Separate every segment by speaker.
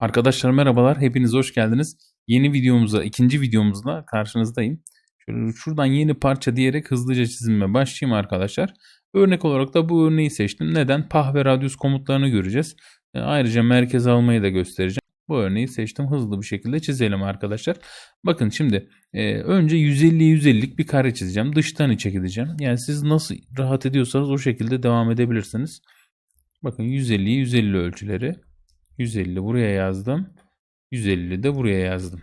Speaker 1: Arkadaşlar merhabalar, hepiniz hoş geldiniz. Yeni videomuza, ikinci videomuzla karşınızdayım. Şöyle şuradan yeni parça diyerek hızlıca çizime başlayayım arkadaşlar. Örnek olarak da bu örneği seçtim. Neden? Pah ve radyus komutlarını göreceğiz. E, Ayrıca merkez almayı da göstereceğim. Bu örneği seçtim. Hızlı bir şekilde çizelim arkadaşlar. Bakın şimdi e, önce 150'ye 150'lik bir kare çizeceğim. Dıştan içe gideceğim. Yani siz nasıl rahat ediyorsanız o şekilde devam edebilirsiniz. Bakın 150'ye 150 ölçüleri. 150 buraya yazdım. 150 de buraya yazdım.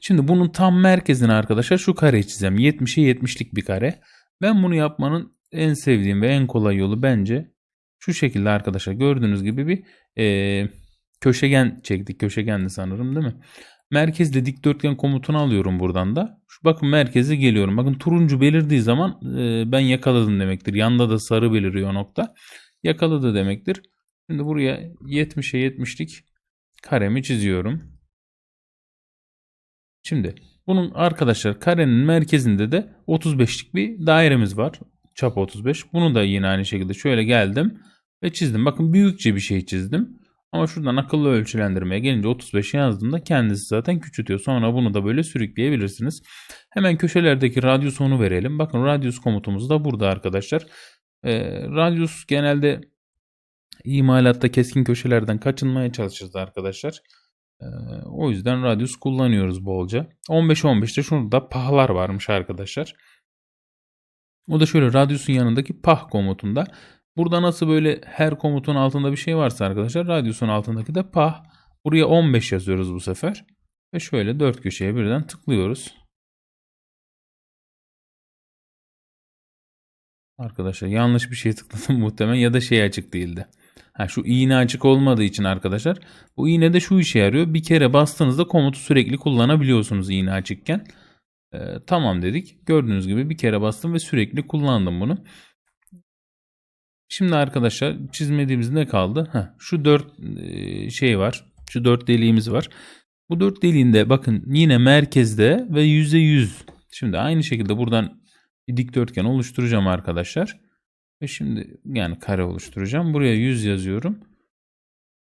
Speaker 1: Şimdi bunun tam merkezine arkadaşlar şu kareyi çizeceğim. 70'e 70'lik bir kare. Ben bunu yapmanın en sevdiğim ve en kolay yolu bence şu şekilde arkadaşlar. Gördüğünüz gibi bir eee, köşegen çektik. Köşegendi sanırım değil mi? Merkezde dikdörtgen komutunu alıyorum buradan da. Şu bakın merkeze geliyorum. Bakın turuncu belirdiği zaman eee, ben yakaladım demektir. Yanda da sarı beliriyor nokta. Yakaladı demektir. Şimdi buraya 70'e 70'lik karemi çiziyorum. Şimdi bunun arkadaşlar karenin merkezinde de 35'lik bir dairemiz var. Çap 35. Bunu da yine aynı şekilde şöyle geldim ve çizdim. Bakın büyükçe bir şey çizdim. Ama şuradan akıllı ölçülendirmeye gelince 35 yazdığımda kendisi zaten küçültüyor. Sonra bunu da böyle sürükleyebilirsiniz. Hemen köşelerdeki radyus onu verelim. Bakın radyus komutumuz da burada arkadaşlar. Ee, radyus genelde imalatta keskin köşelerden kaçınmaya çalışırız arkadaşlar. Ee, o yüzden radyus kullanıyoruz bolca. 15-15'te şurada pahlar varmış arkadaşlar. O da şöyle radyusun yanındaki pah komutunda. Burada nasıl böyle her komutun altında bir şey varsa arkadaşlar radyusun altındaki de pah. Buraya 15 yazıyoruz bu sefer. Ve şöyle dört köşeye birden tıklıyoruz. Arkadaşlar yanlış bir şey tıkladım muhtemelen ya da şey açık değildi. Ha, şu iğne açık olmadığı için arkadaşlar bu iğne de şu işe yarıyor. Bir kere bastığınızda komutu sürekli kullanabiliyorsunuz iğne açıkken. Ee, tamam dedik. Gördüğünüz gibi bir kere bastım ve sürekli kullandım bunu. Şimdi arkadaşlar çizmediğimiz ne kaldı? Heh, şu dört e, şey var. Şu dört deliğimiz var. Bu dört deliğinde bakın yine merkezde ve yüzde yüz. Şimdi aynı şekilde buradan bir dikdörtgen oluşturacağım arkadaşlar. Ve şimdi yani kare oluşturacağım. Buraya 100 yazıyorum.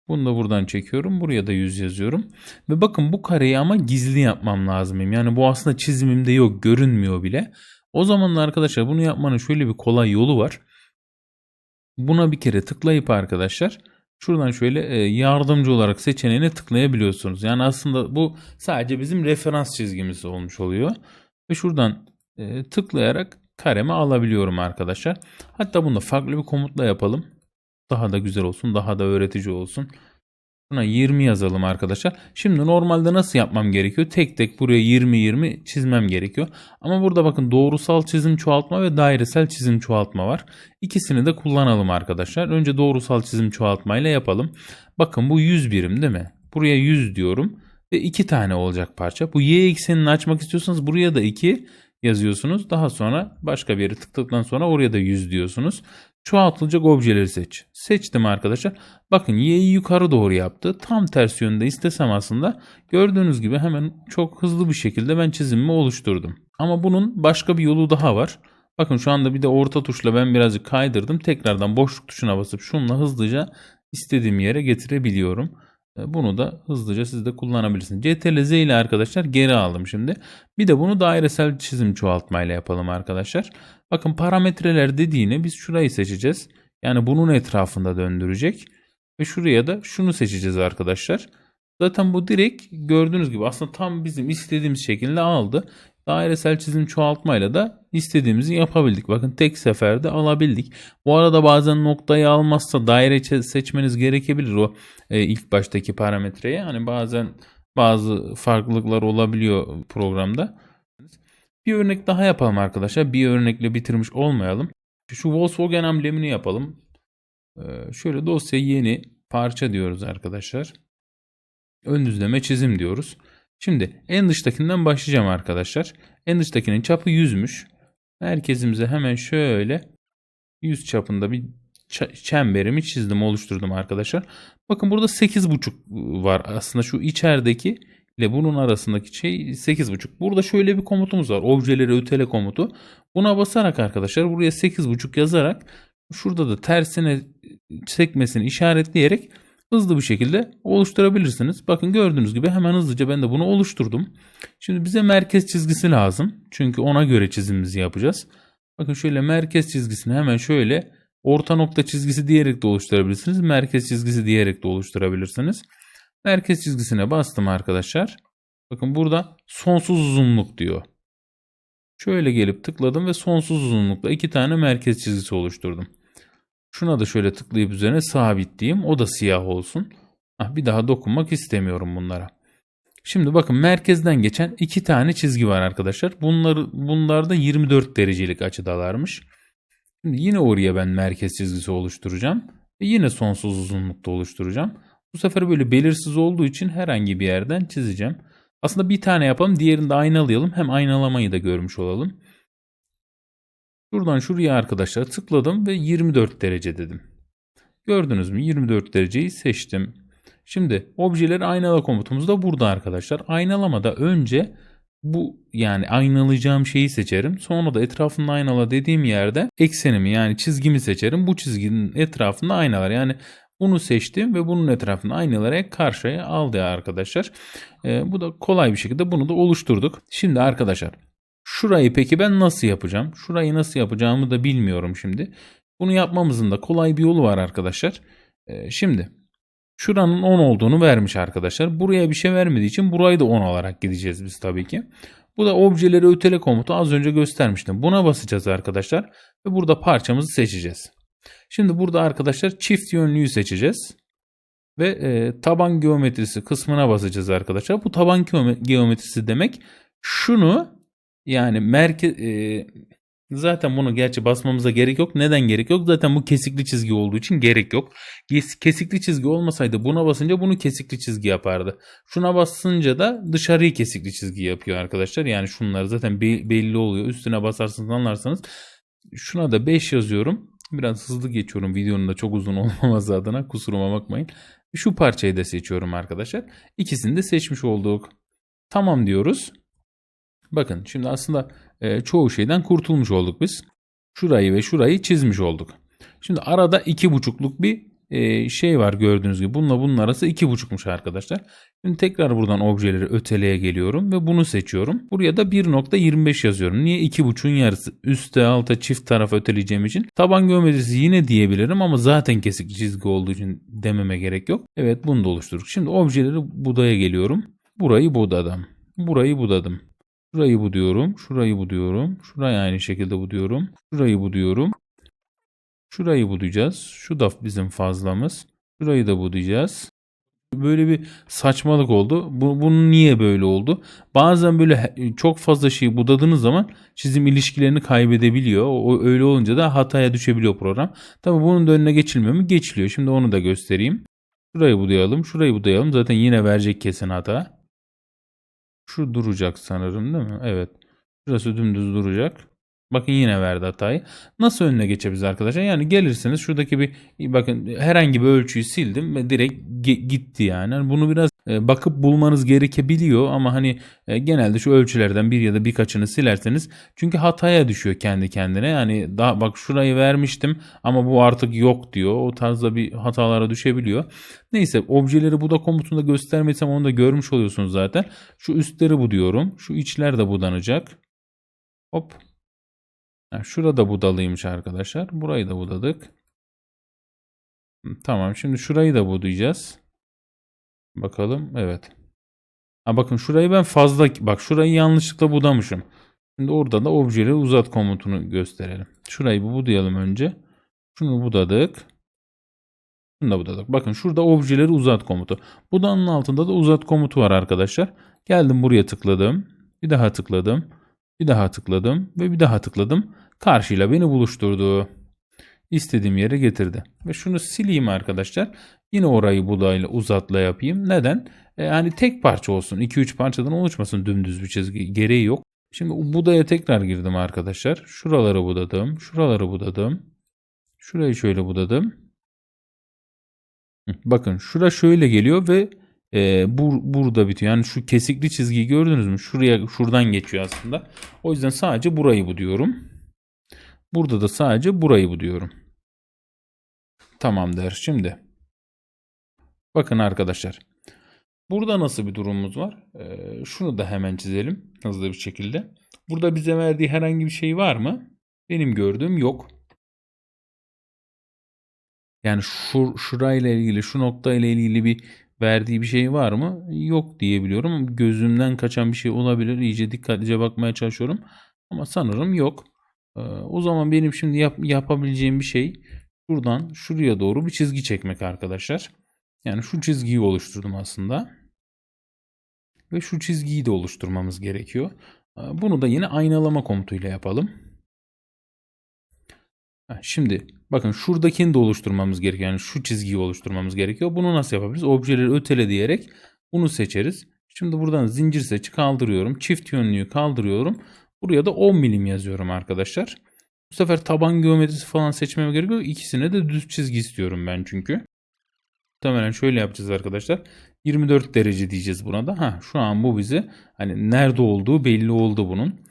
Speaker 1: Bunu da buradan çekiyorum. Buraya da 100 yazıyorum. Ve bakın bu kareyi ama gizli yapmam lazım. Yani bu aslında çizimimde yok. Görünmüyor bile. O zaman da arkadaşlar bunu yapmanın şöyle bir kolay yolu var. Buna bir kere tıklayıp arkadaşlar şuradan şöyle e, yardımcı olarak seçeneğine tıklayabiliyorsunuz. Yani aslında bu sadece bizim referans çizgimiz olmuş oluyor. Ve şuradan e, tıklayarak kareme alabiliyorum arkadaşlar. Hatta bunu farklı bir komutla yapalım. Daha da güzel olsun, daha da öğretici olsun. Buna 20 yazalım arkadaşlar. Şimdi normalde nasıl yapmam gerekiyor? Tek tek buraya 20-20 çizmem gerekiyor. Ama burada bakın doğrusal çizim çoğaltma ve dairesel çizim çoğaltma var. İkisini de kullanalım arkadaşlar. Önce doğrusal çizim çoğaltma ile yapalım. Bakın bu 100 birim değil mi? Buraya 100 diyorum. Ve 2 tane olacak parça. Bu y eksenini açmak istiyorsanız buraya da 2 yazıyorsunuz. Daha sonra başka bir yere tıkladıktan sonra oraya da 100 diyorsunuz. Çoğaltılacak objeleri seç. Seçtim arkadaşlar. Bakın y'yi yukarı doğru yaptı. Tam ters yönde istesem aslında gördüğünüz gibi hemen çok hızlı bir şekilde ben çizimimi oluşturdum. Ama bunun başka bir yolu daha var. Bakın şu anda bir de orta tuşla ben birazcık kaydırdım. Tekrardan boşluk tuşuna basıp şunla hızlıca istediğim yere getirebiliyorum. E, Bunu da hızlıca siz de kullanabilirsiniz. CTRL Z ile arkadaşlar geri aldım şimdi. Bir de bunu dairesel çizim çoğaltmayla yapalım arkadaşlar. Bakın parametreler dediğini biz şurayı seçeceğiz. Yani bunun etrafında döndürecek. Ve şuraya da şunu seçeceğiz arkadaşlar. Zaten bu direkt gördüğünüz gibi aslında tam bizim istediğimiz şekilde aldı. Dairesel çizim çoğaltmayla da istediğimizi yapabildik. Bakın tek seferde alabildik. Bu arada bazen noktayı almazsa daire seçmeniz gerekebilir o e, ilk baştaki parametreye. Hani bazen bazı farklılıklar olabiliyor programda. Bir örnek daha yapalım arkadaşlar. Bir örnekle bitirmiş olmayalım. Şu Volkswagen amblemini yapalım. Ee, şöyle dosya yeni parça diyoruz arkadaşlar. Ön düzleme çizim diyoruz. Şimdi en dıştakinden başlayacağım arkadaşlar. En dıştakinin çapı 100'müş. Merkezimize hemen şöyle 100 çapında bir çemberimi çizdim, oluşturdum arkadaşlar. Bakın burada 8.5 var. Aslında şu içerideki ile bunun arasındaki şey 8.5. Burada şöyle bir komutumuz var. Objeleri ötele komutu. Buna basarak arkadaşlar buraya 8.5 yazarak şurada da tersine sekmesini işaretleyerek hızlı bir şekilde oluşturabilirsiniz. Bakın gördüğünüz gibi hemen hızlıca ben de bunu oluşturdum. Şimdi bize merkez çizgisi lazım. Çünkü ona göre çizimimizi yapacağız. Bakın şöyle merkez çizgisini hemen şöyle orta nokta çizgisi diyerek de oluşturabilirsiniz. Merkez çizgisi diyerek de oluşturabilirsiniz. Merkez çizgisine bastım arkadaşlar. Bakın burada sonsuz uzunluk diyor. Şöyle gelip tıkladım ve sonsuz uzunlukta iki tane merkez çizgisi oluşturdum. Şuna da şöyle tıklayıp üzerine sabitleyeyim. O da siyah olsun. Ah, bir daha dokunmak istemiyorum bunlara. Şimdi bakın merkezden geçen iki tane çizgi var arkadaşlar. Bunları, bunlar da 24 derecelik açıdalarmış. Şimdi yine oraya ben merkez çizgisi oluşturacağım. Ve yine sonsuz uzunlukta oluşturacağım. Bu sefer böyle belirsiz olduğu için herhangi bir yerden çizeceğim. Aslında bir tane yapalım. Diğerini de aynalayalım. Hem aynalamayı da görmüş olalım. Şuradan şuraya arkadaşlar tıkladım ve 24 derece dedim. Gördünüz mü? 24 dereceyi seçtim. Şimdi objeleri aynala komutumuz da burada arkadaşlar. Aynalamada önce bu yani aynalayacağım şeyi seçerim. Sonra da etrafında aynala dediğim yerde eksenimi yani çizgimi seçerim. Bu çizginin etrafında aynalar. Yani bunu seçtim ve bunun etrafında aynaları karşıya aldı arkadaşlar. Ee, bu da kolay bir şekilde bunu da oluşturduk. Şimdi arkadaşlar şurayı peki ben nasıl yapacağım? Şurayı nasıl yapacağımı da bilmiyorum şimdi. Bunu yapmamızın da kolay bir yolu var arkadaşlar. Ee, şimdi şuranın 10 olduğunu vermiş arkadaşlar. Buraya bir şey vermediği için burayı da 10 olarak gideceğiz biz tabii ki. Bu da objeleri ötele komutu az önce göstermiştim. Buna basacağız arkadaşlar ve burada parçamızı seçeceğiz. Şimdi burada arkadaşlar çift yönlüyü seçeceğiz. Ve e, taban geometrisi kısmına basacağız arkadaşlar. Bu taban geometrisi demek şunu yani merkez e, zaten bunu gerçi basmamıza gerek yok. Neden gerek yok? Zaten bu kesikli çizgi olduğu için gerek yok. Kesikli çizgi olmasaydı buna basınca bunu kesikli çizgi yapardı. Şuna basınca da dışarıyı kesikli çizgi yapıyor arkadaşlar. Yani şunlar zaten belli oluyor. Üstüne basarsınız anlarsanız. Şuna da 5 yazıyorum. Biraz hızlı geçiyorum videonun da çok uzun olmaması adına kusuruma bakmayın. Şu parçayı da seçiyorum arkadaşlar. İkisini de seçmiş olduk. Tamam diyoruz. Bakın şimdi aslında e, çoğu şeyden kurtulmuş olduk biz. Şurayı ve şurayı çizmiş olduk. Şimdi arada iki buçukluk bir e, şey var gördüğünüz gibi. Bununla bunun arası iki buçukmuş arkadaşlar. Şimdi tekrar buradan objeleri öteleye geliyorum ve bunu seçiyorum. Buraya da 1.25 yazıyorum. Niye 2.5'un yarısı? Üste alta çift taraf öteleyeceğim için. Taban geometrisi yine diyebilirim ama zaten kesik çizgi olduğu için dememe gerek yok. Evet bunu da oluşturduk. Şimdi objeleri budaya geliyorum. Burayı budadım. Burayı budadım. Şurayı bu diyorum. Şurayı bu diyorum. Şurayı aynı şekilde bu diyorum. Şurayı bu diyorum. Şurayı budayacağız. Şu da bizim fazlamız. Şurayı da budayacağız. Böyle bir saçmalık oldu. Bu, bunun niye böyle oldu? Bazen böyle çok fazla şeyi budadığınız zaman çizim ilişkilerini kaybedebiliyor. O, öyle olunca da hataya düşebiliyor program. Tabi bunun da önüne geçilmiyor mu? Geçiliyor. Şimdi onu da göstereyim. Şurayı budayalım. Şurayı budayalım. Zaten yine verecek kesin hata. Şu duracak sanırım değil mi? Evet. Şurası dümdüz duracak. Bakın yine verdi hatayı. Nasıl önüne geçebiliriz arkadaşlar? Yani gelirsiniz şuradaki bir bakın herhangi bir ölçüyü sildim ve direkt gitti yani. yani. Bunu biraz e, bakıp bulmanız gerekebiliyor ama hani e, genelde şu ölçülerden bir ya da birkaçını silerseniz çünkü hataya düşüyor kendi kendine. Yani daha bak şurayı vermiştim ama bu artık yok diyor. O tarzda bir hatalara düşebiliyor. Neyse objeleri bu da komutunda göstermesem onu da görmüş oluyorsunuz zaten. Şu üstleri bu diyorum. Şu içler de budanacak. Hop yani şurada budalıymış arkadaşlar. Burayı da budadık. Tamam şimdi şurayı da budayacağız. Bakalım evet. Ha bakın şurayı ben fazla bak şurayı yanlışlıkla budamışım. Şimdi orada da objeleri uzat komutunu gösterelim. Şurayı bu budayalım önce. Şunu budadık. Şunu da budadık. Bakın şurada objeleri uzat komutu. Budanın altında da uzat komutu var arkadaşlar. Geldim buraya tıkladım. Bir daha tıkladım. Bir daha tıkladım ve bir daha tıkladım. Karşıyla beni buluşturdu. İstediğim yere getirdi. Ve şunu sileyim arkadaşlar. Yine orayı budayla uzatla yapayım. Neden? E, yani tek parça olsun. 2-3 parçadan oluşmasın dümdüz bir çizgi. Gereği yok. Şimdi budaya tekrar girdim arkadaşlar. Şuraları budadım. Şuraları budadım. Şurayı şöyle budadım. Bakın şura şöyle geliyor ve e, bur, burada bitiyor. Yani şu kesikli çizgiyi gördünüz mü? Şuraya şuradan geçiyor aslında. O yüzden sadece burayı bu diyorum. Burada da sadece burayı bu diyorum. Tamam der. Şimdi Bakın arkadaşlar. Burada nasıl bir durumumuz var? Ee, şunu da hemen çizelim hızlı bir şekilde. Burada bize verdiği herhangi bir şey var mı? Benim gördüğüm yok. Yani şu şurayla ilgili, şu nokta ile ilgili bir verdiği bir şey var mı? Yok diyebiliyorum. Gözümden kaçan bir şey olabilir. İyice dikkatlice bakmaya çalışıyorum. Ama sanırım yok. Ee, o zaman benim şimdi yap- yapabileceğim bir şey şuradan şuraya doğru bir çizgi çekmek arkadaşlar. Yani şu çizgiyi oluşturdum aslında. Ve şu çizgiyi de oluşturmamız gerekiyor. Ee, Bunu da yine aynalama komutuyla yapalım. Şimdi bakın şuradakini de oluşturmamız gerekiyor. Yani şu çizgiyi oluşturmamız gerekiyor. Bunu nasıl yapabiliriz? Objeleri ötele diyerek bunu seçeriz. Şimdi buradan zincir seçi kaldırıyorum. Çift yönlüyü kaldırıyorum. Buraya da 10 milim yazıyorum arkadaşlar. Bu sefer taban geometrisi falan seçmem gerekiyor. İkisine de düz çizgi istiyorum ben çünkü. Muhtemelen şöyle yapacağız arkadaşlar. 24 derece diyeceğiz buna da. Ha, şu an bu bize hani nerede olduğu belli oldu bunun.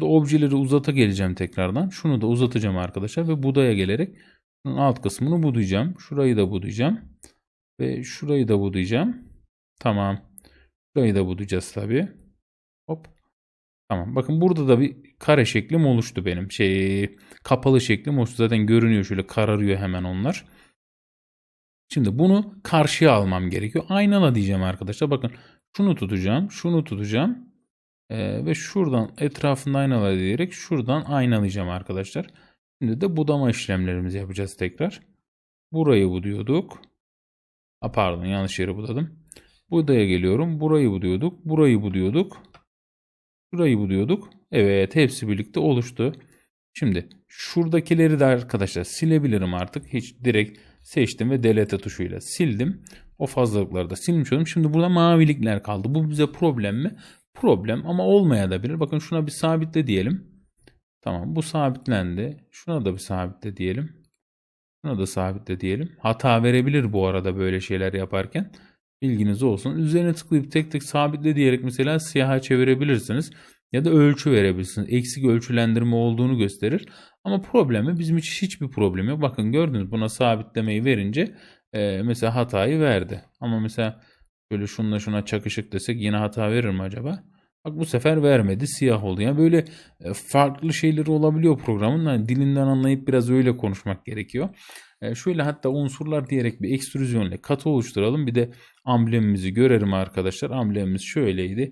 Speaker 1: Burada objeleri uzata geleceğim tekrardan. Şunu da uzatacağım arkadaşlar ve budaya gelerek bunun alt kısmını budayacağım. Şurayı da budayacağım. Ve şurayı da budayacağım. Tamam. Şurayı da budayacağız tabii. Hop. Tamam. Bakın burada da bir kare şeklim oluştu benim. Şey kapalı şeklim oluştu. Zaten görünüyor şöyle kararıyor hemen onlar. Şimdi bunu karşıya almam gerekiyor. Aynala diyeceğim arkadaşlar. Bakın şunu tutacağım. Şunu tutacağım. Ee, ve şuradan etrafında aynala diyerek şuradan aynalayacağım arkadaşlar. Şimdi de budama işlemlerimizi yapacağız tekrar. Burayı buduyorduk. Ha, pardon yanlış yere budadım. Budaya geliyorum. Burayı buduyorduk. Burayı buduyorduk. Şurayı buduyorduk. Evet hepsi birlikte oluştu. Şimdi şuradakileri de arkadaşlar silebilirim artık. Hiç direkt seçtim ve delete tuşuyla sildim. O fazlalıkları da silmiş oldum. Şimdi burada mavilikler kaldı. Bu bize problem mi? Problem ama olmayabilir. Bakın şuna bir sabitle diyelim. Tamam bu sabitlendi. Şuna da bir sabitle diyelim. Şuna da sabitle diyelim. Hata verebilir bu arada böyle şeyler yaparken. Bilginiz olsun. Üzerine tıklayıp tek tek sabitle diyerek mesela siyaha çevirebilirsiniz. Ya da ölçü verebilirsiniz. Eksik ölçülendirme olduğunu gösterir. Ama problemi bizim için hiçbir problem yok. Bakın gördünüz buna sabitlemeyi verince e, mesela hatayı verdi. Ama mesela böyle şunla şuna çakışık desek yine hata verir mi acaba? Bak bu sefer vermedi siyah oldu. Yani böyle e, farklı şeyleri olabiliyor programın. Yani dilinden anlayıp biraz öyle konuşmak gerekiyor. E, şöyle hatta unsurlar diyerek bir ekstrüzyonla katı oluşturalım. Bir de amblemimizi görelim arkadaşlar. Amblemimiz şöyleydi.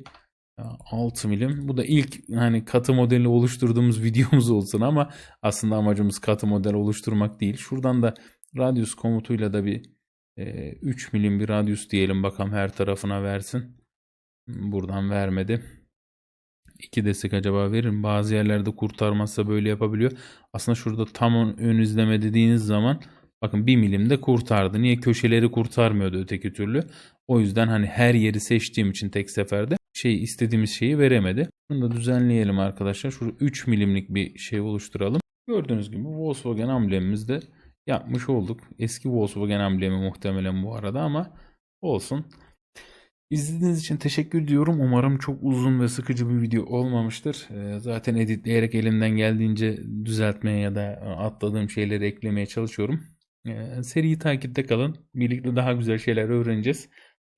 Speaker 1: 6 milim. Bu da ilk hani katı modeli oluşturduğumuz videomuz olsun ama aslında amacımız katı model oluşturmak değil. Şuradan da radius komutuyla da bir e, 3 milim bir radius diyelim bakalım her tarafına versin. Buradan vermedi. 2 desek acaba verir mi? Bazı yerlerde kurtarmazsa böyle yapabiliyor. Aslında şurada tam ön izleme dediğiniz zaman bakın 1 milim de kurtardı. Niye? Köşeleri kurtarmıyordu öteki türlü. O yüzden hani her yeri seçtiğim için tek seferde şey istediğimiz şeyi veremedi. Bunu da düzenleyelim arkadaşlar. Şurada 3 milimlik bir şey oluşturalım. Gördüğünüz gibi Volkswagen amblemimizi de yapmış olduk. Eski Volkswagen amblemi muhtemelen bu arada ama olsun. İzlediğiniz için teşekkür ediyorum. Umarım çok uzun ve sıkıcı bir video olmamıştır. Ee, Zaten editleyerek elimden geldiğince düzeltmeye ya da atladığım şeyleri eklemeye çalışıyorum. Ee, Seriyi takipte kalın. Birlikte daha güzel şeyler öğreneceğiz.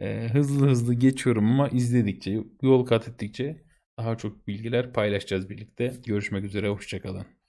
Speaker 1: Ee, Hızlı hızlı geçiyorum ama izledikçe, yol kat ettikçe daha çok bilgiler paylaşacağız birlikte. Görüşmek üzere, hoşçakalın.